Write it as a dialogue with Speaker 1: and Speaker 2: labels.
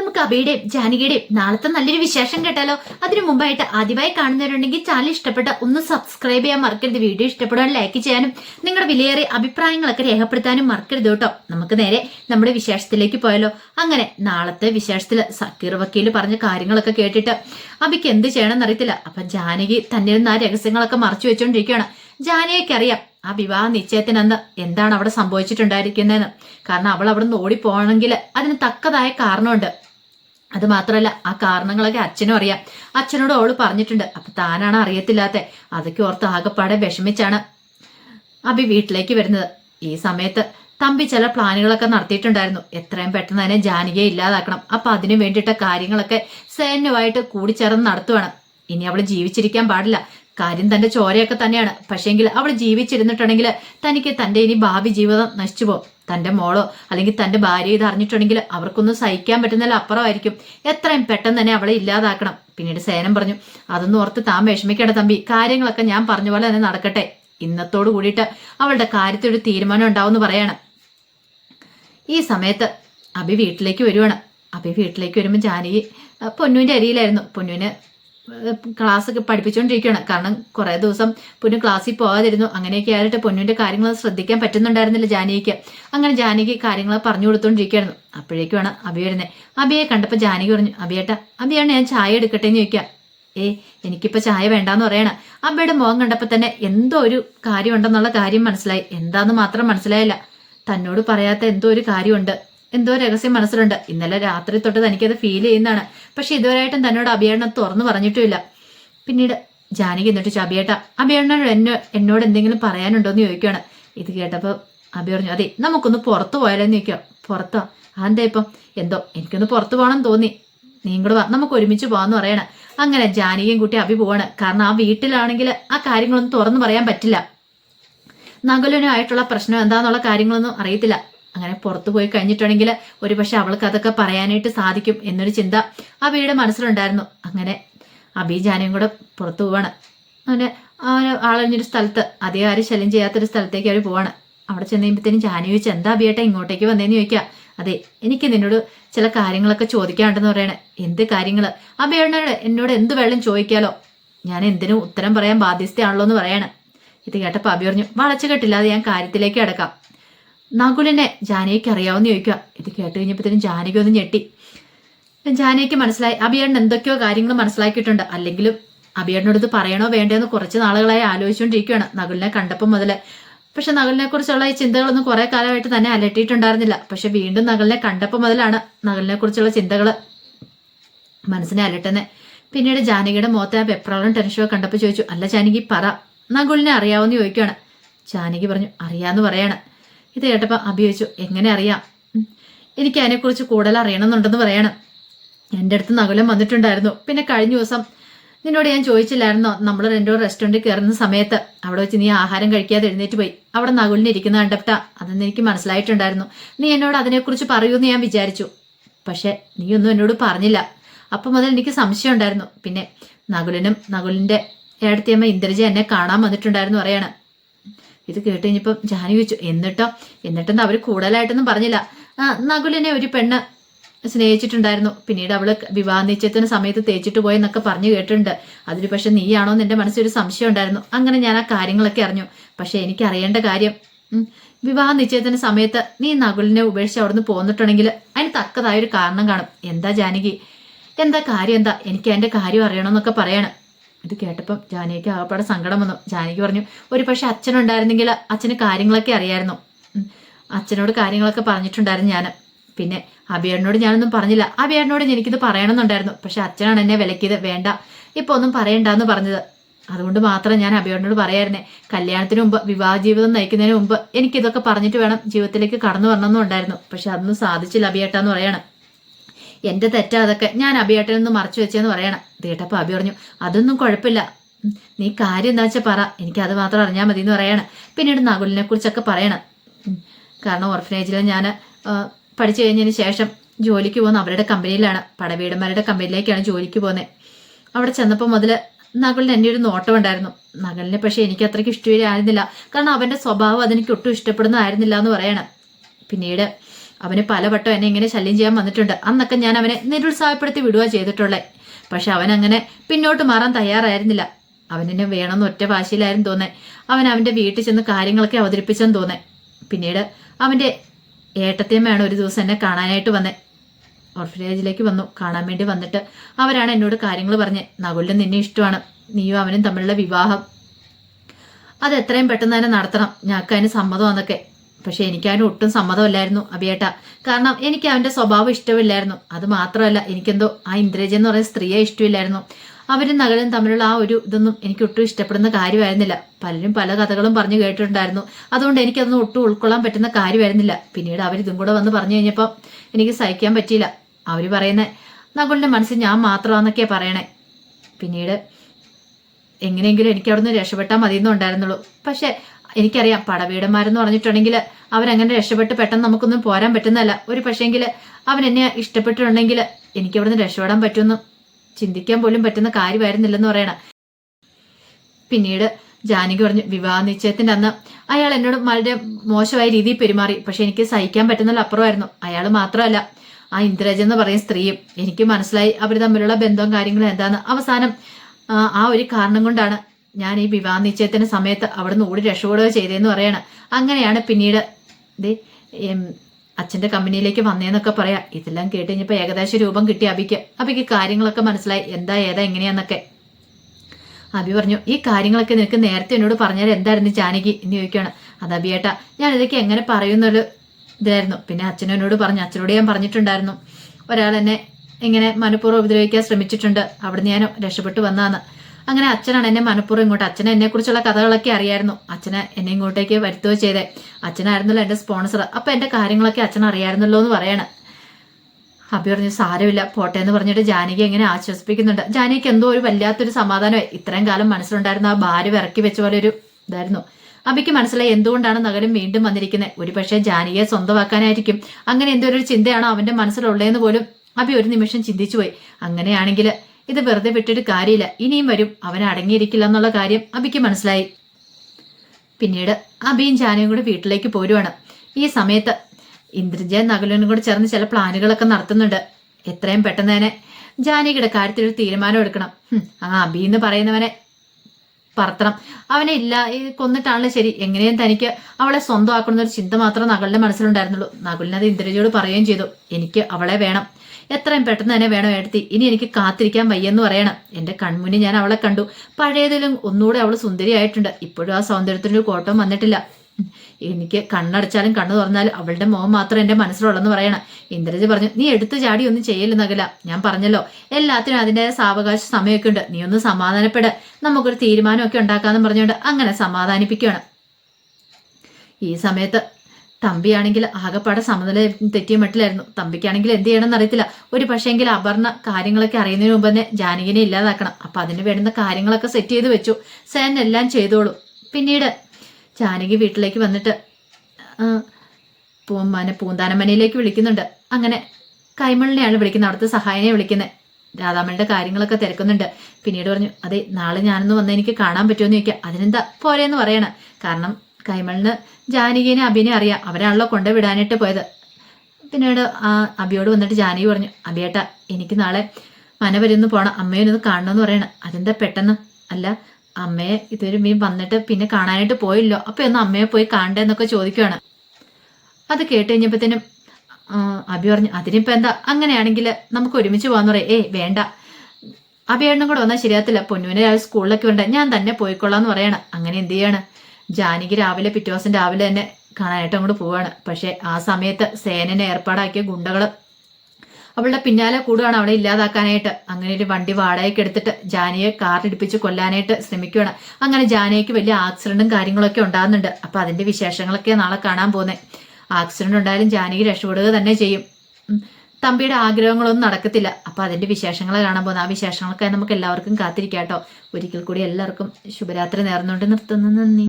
Speaker 1: നമുക്ക് അബിയുടെയും ജാനകിയുടെയും നാളത്തെ നല്ലൊരു വിശേഷം കേട്ടാലോ? അതിനു മുമ്പായിട്ട് ആദ്യമായി കാണുന്നവരുണ്ടെങ്കിൽ ചാനൽ ഇഷ്ടപ്പെട്ട ഒന്ന് സബ്സ്ക്രൈബ് ചെയ്യാൻ മറക്കരുത്. വീഡിയോ ഇഷ്ടപ്പെടാൻ ലൈക്ക് ചെയ്യാനും നിങ്ങളുടെ വിലയേറിയ അഭിപ്രായങ്ങളൊക്കെ രേഖപ്പെടുത്താനും മറക്കരുത് കേട്ടോ. നമുക്ക് നേരെ നമ്മുടെ വിശേഷത്തിലേക്ക് പോയാലോ? അങ്ങനെ നാളത്തെ വിശേഷത്തിൽ സക്കീർ വക്കീൽ പറഞ്ഞ കാര്യങ്ങളൊക്കെ കേട്ടിട്ട് അബിക്ക് എന്ത് ചെയ്യണമെന്ന് അറിയത്തില്ല. അപ്പൊ ജാനകി തന്നെ ആ രഹസ്യങ്ങളൊക്കെ മറച്ചു വെച്ചോണ്ടിരിക്കുകയാണ്. ജാനകിക്കറിയാം ആ വിവാഹ നിശ്ചയത്തിനന്ന് എന്താണ് അവിടെ സംഭവിച്ചിട്ടുണ്ടായിരിക്കുന്നതെന്ന്. കാരണം അവൾ അവിടെ നിന്ന് ഓടിപ്പോകണമെങ്കിൽ അതിന് തക്കതായ കാരണമുണ്ട്. അത് മാത്രമല്ല ആ കാരണങ്ങളൊക്കെ അച്ഛനും അറിയാം. അച്ഛനോട് അവൾ പറഞ്ഞിട്ടുണ്ട് അപ്പൊ താനാണ് അറിയത്തില്ലാത്ത. അതൊക്കെ ഓർത്ത് ആകെപ്പാടെ വിഷമിച്ചാണ് അഭി വീട്ടിലേക്ക് വരുന്നത്. ഈ സമയത്ത് തമ്പി ചില പ്ലാനുകളൊക്കെ നടത്തിയിട്ടുണ്ടായിരുന്നു. എത്രയും പെട്ടെന്ന് തന്നെ ജാനകിയെ ഇല്ലാതാക്കണം. അപ്പൊ അതിനു വേണ്ടിയിട്ട കാര്യങ്ങളൊക്കെ സൈന്യമായിട്ട് കൂടിച്ചേർന്ന് നടത്തുവാണ്. ഇനി അവൾ ജീവിച്ചിരിക്കാൻ പാടില്ല. കാര്യം തന്റെ ചോരയൊക്കെ തന്നെയാണ്. പക്ഷേങ്കിൽ അവൾ ജീവിച്ചിരുന്നിട്ടുണ്ടെങ്കിൽ തനിക്ക് തന്റെ ഇനി ഭാവി ജീവിതം നശിച്ചു പോകും. തന്റെ മോളോ അല്ലെങ്കിൽ തന്റെ ഭാര്യ ഇത് അറിഞ്ഞിട്ടുണ്ടെങ്കിൽ അവർക്കൊന്നും സഹിക്കാൻ പറ്റുന്നതിൽ അപ്പുറമായിരിക്കും. എത്രയും പെട്ടെന്ന് തന്നെ അവളെ ഇല്ലാതാക്കണം. പിന്നീട് സേനം പറഞ്ഞു അതൊന്നും ഓർത്ത് താൻ വിഷമിക്കേണ്ട തമ്പി. കാര്യങ്ങളൊക്കെ ഞാൻ പറഞ്ഞ പോലെ തന്നെ നടക്കട്ടെ. ഇന്നത്തോട് കൂടിയിട്ട് അവളുടെ കാര്യത്തിൽ ഒരു തീരുമാനം ഉണ്ടാവും എന്ന് പറയണം. ഈ സമയത്ത് അഭി വീട്ടിലേക്ക് വരുവാണ്. അഭി വീട്ടിലേക്ക് വരുമ്പോൾ ജാനകി പൊന്നുവിന്റെ അരിയിലായിരുന്നു പൊന്നുവിന് ക്ലാസ് ഒക്കെ പഠിപ്പിച്ചുകൊണ്ടിരിക്കുകയാണ് കാരണം കുറേ ദിവസം പൊന്നു ക്ലാസ്സിൽ പോകാതിരുന്നു അങ്ങനെയൊക്കെ ആയിട്ട് പൊന്നുവിന്റെ കാര്യങ്ങൾ ശ്രദ്ധിക്കാൻ പറ്റുന്നുണ്ടായിരുന്നില്ല ജാനകിക്ക്. അങ്ങനെ ജാനകി കാര്യങ്ങൾ പറഞ്ഞു കൊടുത്തോണ്ടിരിക്കുകയായിരുന്നു അപ്പോഴേക്കുമാണ് അബി വരുന്നത് അബിയെ കണ്ടപ്പോൾ ജാനകി പറഞ്ഞു അബിയേട്ട അബിയാണ് ഞാൻ ചായ എടുക്കട്ടെ എന്ന് ചോദിക്കാം. ഏ എനിക്കിപ്പോ ചായ വേണ്ടാന്ന് പറയണ. അമ്മയുടെ മുഖം കണ്ടപ്പോൾ തന്നെ എന്തോ ഒരു കാര്യമുണ്ടെന്നുള്ള കാര്യം മനസ്സിലായി. എന്താന്ന് മാത്രം മനസ്സിലായില്ല. തന്നോട് പറയാത്ത എന്തോ ഒരു കാര്യമുണ്ട്. എന്തോ രഹസ്യം മനസ്സിലുണ്ട്. ഇന്നലെ രാത്രി തൊട്ട് തനിക്കത് ഫീൽ ചെയ്യുന്നതാണ്. പക്ഷെ ഇതുവരെയായിട്ടും തന്നോട് അഭിയേട്ടൻ തുറന്നു പറഞ്ഞിട്ടുമില്ല. പിന്നീട് ജാനകി എന്നിട്ട് ചബിയേട്ട അഭിയേട്ടനോട് എന്നോ എന്നോട് എന്തെങ്കിലും പറയാനുണ്ടോ എന്ന് ചോദിക്കുകയാണ് ഇത് കേട്ടപ്പോൾ അഭി പറഞ്ഞു അതെ നമുക്കൊന്ന് പുറത്തു പോയാലെന്ന് ചോദിക്കാം പുറത്തോ? അതെന്താ ഇപ്പം? എന്തോ എനിക്കൊന്ന് പുറത്തു പോകണം തോന്നി. നീ കൂടെ നമുക്ക് ഒരുമിച്ച് പോകാമെന്ന് പറയണം. അങ്ങനെ ജാനകിയും കുട്ടി അഭി പോവാണ്. കാരണം ആ വീട്ടിലാണെങ്കിൽ ആ കാര്യങ്ങളൊന്നും തുറന്നു പറയാൻ പറ്റില്ല. നകുലനുമായിട്ടുള്ള പ്രശ്നം എന്താണെന്നുള്ള കാര്യങ്ങളൊന്നും അറിയത്തില്ല. അങ്ങനെ പുറത്തു പോയി കഴിഞ്ഞിട്ടുണ്ടെങ്കിൽ ഒരുപക്ഷെ അവൾക്ക് അതൊക്കെ പറയാനായിട്ട് സാധിക്കും എന്നൊരു ചിന്ത അബിയുടെ മനസ്സിലുണ്ടായിരുന്നു. അങ്ങനെ അബി ജാനയും കൂടെ പുറത്തു പോവാണ്. അങ്ങനെ ആളൊരു സ്ഥലത്ത് അധികം ആരും ശല്യം ചെയ്യാത്തൊരു സ്ഥലത്തേക്ക് അവർ പോവാണ്. അവിടെ ചെന്ന് കഴിയുമ്പോഴത്തേനും ജാനി ചോദിച്ചു എന്താ അബിയേട്ടാ ഇങ്ങോട്ടേക്ക് വന്നേന്ന് ചോദിക്കുക അതെ എനിക്ക് നിന്നോട് ചില കാര്യങ്ങളൊക്കെ ചോദിക്കാണ്ടെന്ന് പറയണേ. എന്ത് കാര്യങ്ങൾ അബിയേട്ടനോട് എന്നോട് എന്ത് വെള്ളം ചോദിക്കാലോ? ഞാൻ എന്തിനും ഉത്തരം പറയാൻ ബാധ്യസ്ഥയാണല്ലോ എന്ന് പറയാണ്. ഇത് കേട്ടപ്പോൾ അബി പറഞ്ഞു വളച്ചു കെട്ടില്ലാതെ ഞാൻ കാര്യത്തിലേക്ക് അടക്കാം നകുലിനെ ജാനകിക്ക് അറിയാവുന്ന ചോദിക്കുക ഇത് കേട്ട് കഴിഞ്ഞപ്പോഴത്തേനും ജാനകി ഒന്ന് ഞെട്ടി. ജാനകിക്ക് മനസ്സിലായി. അഭിയേട്ടൻ എന്തൊക്കെയോ കാര്യങ്ങൾ മനസ്സിലാക്കിയിട്ടുണ്ട്. അല്ലെങ്കിലും ഇത് പറയണോ വേണ്ടോ എന്ന് കുറച്ച് നാളുകളായി ആലോചിച്ചുകൊണ്ടിരിക്കുകയാണ് നകുലിനെ കണ്ടപ്പോൾ മുതൽ പക്ഷെ നകുലിനെ കുറിച്ചുള്ള ഈ ചിന്തകളൊന്നും കുറെ കാലമായിട്ട് തന്നെ അലട്ടിയിട്ടുണ്ടായിരുന്നില്ല. പക്ഷെ വീണ്ടും നകുലിനെ കണ്ടപ്പോൾ മുതലാണ് നകുലിനെ കുറിച്ചുള്ള ചിന്തകൾ മനസ്സിനെ അലട്ടുന്നത് പിന്നീട് ജാനകിയുടെ മുഖത്തെ ആ പെപ്രാളും ടെൻഷനും കണ്ടപ്പോൾ ചോദിച്ചു അല്ല ജാനകി പറ. നകുലിനെ അറിയാവുന്ന ചോദിക്കുകയാണ് ജാനകി പറഞ്ഞു അറിയാന്ന് പറയാണ്. ഇത് കേട്ടപ്പോൾ അബി ചോദിച്ചു എങ്ങനെ അറിയാം? എനിക്ക് അതിനെക്കുറിച്ച് കൂടുതൽ അറിയണമെന്നുണ്ടെന്ന് പറയണം. എന്റെ അടുത്ത് നകുലം വന്നിട്ടുണ്ടായിരുന്നു. പിന്നെ കഴിഞ്ഞ ദിവസം നിന്നോട് ഞാൻ ചോദിച്ചില്ലായിരുന്നോ? നമ്മൾ രണ്ടോ റെസ്റ്റോറന്റിൽ കയറുന്ന സമയത്ത് അവിടെ വെച്ച് നീ ആഹാരം കഴിക്കാതെ എഴുന്നേറ്റ് പോയി. അവിടെ നകുലിന് ഇരിക്കുന്ന കണ്ടപ്പറ്റ അതെന്ന് എനിക്ക് മനസ്സിലായിട്ടുണ്ടായിരുന്നു. നീ എന്നോട് അതിനെക്കുറിച്ച് പറയൂന്ന് ഞാൻ വിചാരിച്ചു. പക്ഷേ നീ ഒന്നും എന്നോട് പറഞ്ഞില്ല. അപ്പം മുതൽ എനിക്ക് സംശയം ഉണ്ടായിരുന്നു പിന്നെ നകുലിനും നകുലിന്റെ ഏടത്തിയമ്മ ഇന്ദ്രജ എന്നെ കാണാൻ വന്നിട്ടുണ്ടായിരുന്നു പറയാണ്. ഇത് കേട്ട് കഴിഞ്ഞപ്പം ജാനി ചോദിച്ചു എന്നിട്ടോ? എന്നിട്ടൊന്നും അവർ കൂടുതലായിട്ടൊന്നും പറഞ്ഞില്ല. നകുലിനെ ഒരു പെണ്ണ് സ്നേഹിച്ചിട്ടുണ്ടായിരുന്നു. പിന്നീട് അവൾ വിവാഹ നിശ്ചയത്തിന് സമയത്ത് തേച്ചിട്ട് പോയെന്നൊക്കെ പറഞ്ഞു കേട്ടിട്ടുണ്ട്. അതിൽ പക്ഷെ നീയാണോ എന്ന് എന്റെ മനസ്സിലൊരു സംശയം ഉണ്ടായിരുന്നു. അങ്ങനെ ഞാൻ ആ കാര്യങ്ങളൊക്കെ അറിഞ്ഞു. പക്ഷെ എനിക്ക് അറിയേണ്ട കാര്യം വിവാഹ നിശ്ചയത്തിന് സമയത്ത് നീ നകുലിനെ ഉപേക്ഷിച്ച് അവിടുന്ന് പോന്നിട്ടുണ്ടെങ്കിൽ അതിന് തക്കതായ ഒരു കാരണം കാണും. എന്താ ജാനകി? എന്താ കാര്യം? എന്താ? എനിക്ക് അതിന്റെ കാര്യം അറിയണമെന്നൊക്കെ പറയണം. ഇത് കേട്ടപ്പം ജാനകിക്ക് ആകപ്പാടെ സങ്കടം വന്നു. ജാനകി പറഞ്ഞു ഒരു പക്ഷെ അച്ഛനുണ്ടായിരുന്നെങ്കിൽ അച്ഛന് കാര്യങ്ങളൊക്കെ അറിയായിരുന്നു. അച്ഛനോട് കാര്യങ്ങളൊക്കെ പറഞ്ഞിട്ടുണ്ടായിരുന്നു ഞാൻ. പിന്നെ അബിയേട്ടനോട് ഞാനൊന്നും പറഞ്ഞില്ല. അബിയേട്ടനോട് എനിക്കിത് പറയണമെന്നുണ്ടായിരുന്നു. പക്ഷെ അച്ഛനാണ് എന്നെ വിലക്കിയത്. വേണ്ട. ഇപ്പൊ ഒന്നും പറയണ്ടെന്ന് പറഞ്ഞത്. അതുകൊണ്ട് മാത്രം ഞാൻ അബിയേട്ടനോട് പറയായിരുന്നേ. കല്യാണത്തിന് മുമ്പ് വിവാഹ ജീവിതം നയിക്കുന്നതിന് മുമ്പ് എനിക്കിതൊക്കെ പറഞ്ഞിട്ട് വേണം ജീവിതത്തിലേക്ക് കടന്നു വരണമെന്നുണ്ടായിരുന്നു. പക്ഷെ അതൊന്നും സാധിച്ചില്ല അബിയേട്ടാന്ന് പറയണം. എന്റെ തെറ്റാ അതൊക്കെ. ഞാൻ അഭിയേട്ടനിൽ നിന്ന് മറച്ചു വെച്ചെന്ന് പറയണം. അബി അഭി പറഞ്ഞു അതൊന്നും കുഴപ്പമില്ല. നീ കാര്യം എന്താ വെച്ചാൽ പറ. അത് മാത്രം അറിഞ്ഞാൽ മതി എന്ന് പറയണം. പിന്നീട് നകുലിനെ കുറിച്ചൊക്കെ പറയണം. കാരണം ഓർഫനേജിൽ ഞാൻ പഠിച്ചു കഴിഞ്ഞതിന് ശേഷം ജോലിക്ക് പോകുന്ന അവരുടെ കമ്പനിയിലാണ്. പടവീടന്മാരുടെ കമ്പനിയിലേക്കാണ് ജോലിക്ക് പോകുന്നത് അവിടെ ചെന്നപ്പോൾ മുതൽ നകുലിന് എന്റെ ഒരു നോട്ടം ഉണ്ടായിരുന്നു. നകുലിനെ പക്ഷേ എനിക്ക് അത്രയ്ക്ക് ഇഷ്ടമായിരുന്നില്ല കാരണം അവന്റെ സ്വഭാവം അതെനിക്ക് ഒട്ടും ഇഷ്ടപ്പെടുന്നതായിരുന്നില്ല എന്ന് പറയണം. പിന്നീട് അവന് പലവട്ടം എന്നെ ഇങ്ങനെ ശല്യം ചെയ്യാൻ വന്നിട്ടുണ്ട്. അന്നൊക്കെ ഞാൻ അവനെ നിരുത്സാഹപ്പെടുത്തി വിടുക ചെയ്തിട്ടുള്ളേ. പക്ഷെ അവൻ അങ്ങനെ പിന്നോട്ട് മാറാൻ തയ്യാറായിരുന്നില്ല. അവനെന്നെ വേണമെന്ന് ഒറ്റ വാശിയിലായിരുന്നു തോന്നേ. അവൻ അവന്റെ വീട്ടിൽ ചെന്ന് കാര്യങ്ങളൊക്കെ അവതരിപ്പിച്ചെന്ന് തോന്നേ. പിന്നീട് അവന്റെ ഏട്ടത്തിയമ്മയാണ് ഒരു ദിവസം എന്നെ കാണാനായിട്ട് വന്നേ. ഓർഫനേജിലേക്ക് വന്നു. കാണാൻ വേണ്ടി വന്നിട്ട് അവരാണ് എന്നോട് കാര്യങ്ങൾ പറഞ്ഞ്. നകുലിന് നിന്നെ ഇഷ്ടമാണ്. നീയും അവനും തമ്മിലുള്ള വിവാഹം. അത് എത്രയും പെട്ടെന്ന് തന്നെ നടത്തണം. ഞങ്ങൾക്ക് അതിന് സമ്മതമാണെന്നൊക്കെ പക്ഷെ എനിക്ക് അവന്റെ ഒട്ടും സമ്മതമല്ലായിരുന്നു അബിയേട്ട കാരണം എനിക്ക് അവന്റെ സ്വഭാവം ഇഷ്ടമില്ലായിരുന്നു. അത് മാത്രമല്ല എനിക്കെന്തോ ആ ഇന്ദ്രജ എന്ന് പറയുന്ന സ്ത്രീയെ ഇഷ്ടമില്ലായിരുന്നു. അവരും നഗരം തമ്മിലുള്ള ആ ഒരു ഇതൊന്നും എനിക്ക് ഒട്ടും ഇഷ്ടപ്പെടുന്ന കാര്യമായിരുന്നില്ല. പലരും പല കഥകളും പറഞ്ഞു കേട്ടിട്ടുണ്ടായിരുന്നു. അതുകൊണ്ട് എനിക്കതൊന്നും ഒട്ടും ഉൾക്കൊള്ളാൻ പറ്റുന്ന കാര്യമായിരുന്നില്ല. പിന്നീട് അവർ ഇതും കൂടെ വന്ന് പറഞ്ഞു കഴിഞ്ഞപ്പോൾ എനിക്ക് സഹിക്കാൻ പറ്റിയില്ല. അവർ പറയുന്നത് നകുലിന്റെ മനസ്സിൽ ഞാൻ മാത്രമാണെന്നൊക്കെയാണ് പറയണേ. പിന്നീട് എങ്ങനെയെങ്കിലും എനിക്ക് അവിടുന്ന് രക്ഷപ്പെട്ടാൽ മതിയെന്നുണ്ടായിരുന്നുള്ളൂ. പക്ഷെ എനിക്കറിയാം പടവീടന്മാരെന്ന് പറഞ്ഞിട്ടുണ്ടെങ്കിൽ അവരങ്ങനെ രക്ഷപ്പെട്ട് പെട്ടെന്ന് നമുക്കൊന്നും പോരാൻ പറ്റുന്നതല്ല. ഒരു പക്ഷേങ്കിൽ അവൻ എന്നെ ഇഷ്ടപ്പെട്ടിട്ടുണ്ടെങ്കിൽ എനിക്ക് അവിടുന്ന് രക്ഷപ്പെടാൻ പറ്റുമെന്ന് ചിന്തിക്കാൻ പോലും പറ്റുന്ന കാര്യമായിരുന്നില്ലെന്ന് പറയണം. പിന്നീട് ജാനകി പറഞ്ഞു വിവാഹ നിശ്ചയത്തിന്റെ അന്ന് അയാൾ എന്നോട് വളരെ മോശമായ രീതിയിൽ പെരുമാറി. പക്ഷെ എനിക്ക് സഹിക്കാൻ പറ്റുന്നതിൽ അപ്പുറമായിരുന്നു. അയാൾ മാത്രമല്ല ആ ഇന്ദ്രജ എന്ന് പറയുന്ന സ്ത്രീയും. എനിക്ക് മനസ്സിലായി അവർ തമ്മിലുള്ള ബന്ധവും കാര്യങ്ങളും എന്താണെന്ന് അവസാനം ആ, ആ ഒരു കാരണം കൊണ്ടാണ് ഞാൻ ഈ വിവാഹ നിശ്ചയത്തിന്റെ സമയത്ത് അവിടുന്ന് ഓടി രക്ഷപ്പെടുകയോ ചെയ്തതെന്ന് പറയണം. അങ്ങനെയാണ് പിന്നീട് ദേ എം, അച്ഛന്റെ കമ്പനിയിലേക്ക് വന്നേന്നൊക്കെ പറയാം. ഇതെല്ലാം കേട്ട് കഴിഞ്ഞപ്പോൾ ഏകദേശം രൂപം കിട്ടി അബിക്ക്. അബിക്ക് കാര്യങ്ങളൊക്കെ മനസ്സിലായി. എന്താ ഏതാ എങ്ങനെയാന്നൊക്കെ. അബി പറഞ്ഞു ഈ കാര്യങ്ങളൊക്കെ നിനക്ക് നേരത്തെ എന്നോട് പറഞ്ഞാൽ എന്തായിരുന്നു ജാനകി? എന്ന് ചോദിക്കുകയാണ്. അത് അബിയേട്ടാ ഞാൻ ഇതൊക്കെ എങ്ങനെ പറയുന്നൊരു ഇതായിരുന്നു. പിന്നെ അച്ഛനോട് പറഞ്ഞു അച്ഛനോട് ഞാൻ പറഞ്ഞിട്ടുണ്ടായിരുന്നു. ഒരാൾ എന്നെ ഇങ്ങനെ മനഃപൂർവം ഉപദ്രവിക്കാൻ ശ്രമിച്ചിട്ടുണ്ട്. അവിടുന്ന് ഞാൻ രക്ഷപ്പെട്ടു വന്നാന്ന് അങ്ങനെ അച്ഛനാണ് എന്നെ മനഃപൂർവം ഇങ്ങോട്ട്. അച്ഛനെ എന്നെ കുറിച്ചുള്ള കഥകളൊക്കെ അറിയായിരുന്നു. അച്ഛനെ എന്നെ ഇങ്ങോട്ടേക്ക് വരുത്തുകയോ ചെയ്തേ. അച്ഛനായിരുന്നല്ലോ എന്റെ സ്പോൺസർ. അപ്പൊ എന്റെ കാര്യങ്ങളൊക്കെ അച്ഛൻ അറിയായിരുന്നല്ലോ എന്ന് പറയാണ്. അബി പറഞ്ഞു സാരമില്ല പോട്ടെ എന്ന് പറഞ്ഞിട്ട് ജാനകി എങ്ങനെ ആശ്വസിപ്പിക്കുന്നുണ്ട്. ജാനകിക്ക് എന്തോ ഒരു വല്ലാത്തൊരു സമാധാനമായി. ഇത്രയും കാലം മനസ്സിലുണ്ടായിരുന്ന ആ ഭാര്യ ഇറക്കി വെച്ച പോലെ ഒരു ഇതായിരുന്നു. അബിക്ക് മനസ്സിലായി എന്തുകൊണ്ടാണ് നഗരം വീണ്ടും വന്നിരിക്കുന്നത് ഒരു പക്ഷേ ജാനകിയെ സ്വന്തമാക്കാനായിരിക്കും. അങ്ങനെ എന്തോ ഒരു ചിന്തയാണോ അവന്റെ മനസ്സിലുള്ളതെന്ന് പോലും അബി ഒരു നിമിഷം ചിന്തിച്ചു പോയി അങ്ങനെയാണെങ്കിൽ ഇത് വെറുതെ വിട്ടിട്ട് കാര്യമില്ല. ഇനിയും വരും. അവൻ അടങ്ങിയിരിക്കില്ല എന്നുള്ള കാര്യം അബിക്ക് മനസ്സിലായി. പിന്നീട് അബിയും ജാനയും കൂടെ വീട്ടിലേക്ക് പോരുവാണ്. ഈ സമയത്ത് ഇന്ദ്രജൻ നകുലനും കൂടെ ചേർന്ന് ചില പ്ലാനുകളൊക്കെ നടത്തുന്നുണ്ട്. എത്രയും പെട്ടെന്ന് തന്നെ ജാനകിയുടെ കാര്യത്തിൽ ഒരു തീരുമാനം എടുക്കണം. ആ അബി എന്ന് പറയുന്നവനെ പറത്തണം. അവനെ ഇല്ല കൊന്നിട്ടാണല്ലോ ശരി. എങ്ങനെയും തനിക്ക് അവളെ സ്വന്തമാക്കണമെന്നൊരു ചിന്ത മാത്രം നകുലിന്റെ മനസ്സിലുണ്ടായിരുന്നുള്ളൂ. നകുലിനത് ഇന്ദ്രജയോട് പറയുകയും ചെയ്തു. എനിക്ക് അവളെ വേണം. എത്രയും പെട്ടെന്ന് തന്നെ വേണം എടുത്തി ഇനി എനിക്ക് കാത്തിരിക്കാൻ വയ്യെന്ന് പറയണം. എന്റെ കൺമുന്നിൽ ഞാൻ അവളെ കണ്ടു. പഴയതിലും ഒന്നുകൂടെ അവൾ സുന്ദരിയായിട്ടുണ്ട്. ഇപ്പോഴും ആ സൗന്ദര്യത്തിനൊരു കോട്ടം വന്നിട്ടില്ല. എനിക്ക് കണ്ണടച്ചാലും കണ്ണു തുറന്നാലും അവളുടെ മുഖം മാത്രം എന്റെ മനസ്സിലുള്ളെന്ന് പറയണം. ഇന്ദ്രജി പറഞ്ഞു നീ എടുത്തു ചാടി ഒന്നും ചെയ്യല്ല നഗല. ഞാൻ പറഞ്ഞല്ലോ എല്ലാത്തിനും അതിന്റെ സാവകാശ സമയമൊക്കെ ഉണ്ട്. നീ ഒന്ന് സമാധാനപ്പെട്. നമുക്കൊരു തീരുമാനമൊക്കെ ഉണ്ടാക്കാമെന്ന് പറഞ്ഞുകൊണ്ട് അങ്ങനെ സമാധാനിപ്പിക്കുകയാണ്. ഈ സമയത്ത് തമ്പിയാണെങ്കിൽ ആകെപ്പാടെ സമനില തെറ്റിയ മട്ടിലായിരുന്നു. തമ്പിക്കാണെങ്കിൽ എന്ത് ചെയ്യണമെന്ന് അറിയത്തില്ല. ഒരു പക്ഷേങ്കിൽ അപർണ കാര്യങ്ങളൊക്കെ അറിയുന്നതിന് മുമ്പ് തന്നെ ജാനകിനെ ഇല്ലാതാക്കണം. അപ്പൊ അതിന് വേണ്ടുന്ന കാര്യങ്ങളൊക്കെ സെറ്റ് ചെയ്ത് വെച്ചു. സേൻ എല്ലാം ചെയ്തോളൂ. പിന്നീട് ജാനകി വീട്ടിലേക്ക് വന്നിട്ട് പൂമ്മനെ പൂന്താനമ്മനയിലേക്ക് വിളിക്കുന്നുണ്ട്. അങ്ങനെ കൈമളിനെയാണ് വിളിക്കുന്നത്. അവിടുത്തെ സഹായനെ വിളിക്കുന്നത് രാധാമണിയുടെ കാര്യങ്ങളൊക്കെ തിരക്കുന്നുണ്ട്. പിന്നീട് പറഞ്ഞു അതെ നാളെ ഞാനൊന്ന് വന്ന് എനിക്ക് കാണാൻ പറ്റുമെന്ന് ചോദിക്കുക. അതിനെന്താ പോരെന്ന് പറയണം. കാരണം കൈമളിന് ജാനകിനെ അഭിനെ അറിയാം. അവരാണല്ലോ കൊണ്ടുവിടാനായിട്ട് പോയത്. പിന്നീട് അബിയോട് വന്നിട്ട് ജാനകി പറഞ്ഞു അബിയേട്ട എനിക്ക് നാളെ മനവരുന്ന് പോണം. അമ്മയൊന്ന് കാണണമെന്ന് പറയണം. അതെന്താ പെട്ടെന്ന്? അല്ല അമ്മയെ ഇതൊരു മീൻ വന്നിട്ട് പിന്നെ കാണാനായിട്ട് പോയില്ലോ. അപ്പൊ ഒന്ന് അമ്മയെ പോയി കാണണ്ടേ എന്നൊക്കെ ചോദിക്കുവാണ്. അത് കേട്ട് കഴിഞ്ഞപ്പോഴത്തേനും അബി പറഞ്ഞു അതിനിപ്പോ എന്താ? അങ്ങനെയാണെങ്കിൽ നമുക്ക് ഒരുമിച്ച് പോകാന്ന് പറയാം. ഏയ് വേണ്ട. അബിയേണ്ണും കൂടെ വന്നാൽ ശരിയാത്തില്ല പൊന്നുവിനെ സ്കൂളിലൊക്കെ ഉണ്ട് ഞാൻ തന്നെ പോയിക്കൊള്ളാന്ന് പറയണം. അങ്ങനെ എന്ത് ചെയ്യാണ്? ജാനകി രാവിലെ പിറ്റേ ദിവസം രാവിലെ തന്നെ കാണാനായിട്ട് അങ്ങോട്ട് പോവാണ്. പക്ഷേ ആ സമയത്ത് സേനനെ ഏർപ്പാടാക്കിയ ഗുണ്ടകൾ അവളുടെ പിന്നാലെ കൂടുകയാണ് അവളെ ഇല്ലാതാക്കാനായിട്ട്. അങ്ങനെ ഒരു വണ്ടി വാടകയ്ക്ക് എടുത്തിട്ട് ജാനിയെ കാറിടിപ്പിച്ച് കൊല്ലാനായിട്ട് ശ്രമിക്കുകയാണ്. അങ്ങനെ ജാനയ്ക്ക് വലിയ ആക്സിഡന്റും കാര്യങ്ങളൊക്കെ ഉണ്ടാകുന്നുണ്ട്. അപ്പൊ അതിന്റെ വിശേഷങ്ങളൊക്കെ നാളെ കാണാൻ പോകുന്നത് ആക്സിഡന്റ് ഉണ്ടായാലും ജാനകി രക്ഷപ്പെടുക തന്നെ ചെയ്യും. തമ്പിയുടെ ആഗ്രഹങ്ങളൊന്നും നടക്കത്തില്ല. അപ്പൊ അതിന്റെ വിശേഷങ്ങളെ കാണാൻ പോകുന്നത് ആ വിശേഷങ്ങളൊക്കെ നമുക്ക് എല്ലാവർക്കും കാത്തിരിക്കാം കേട്ടോ ഒരിക്കൽ കൂടി എല്ലാവർക്കും ശുഭരാത്രി നേർന്നുകൊണ്ട് നിർത്തുന്നു. നന്ദി.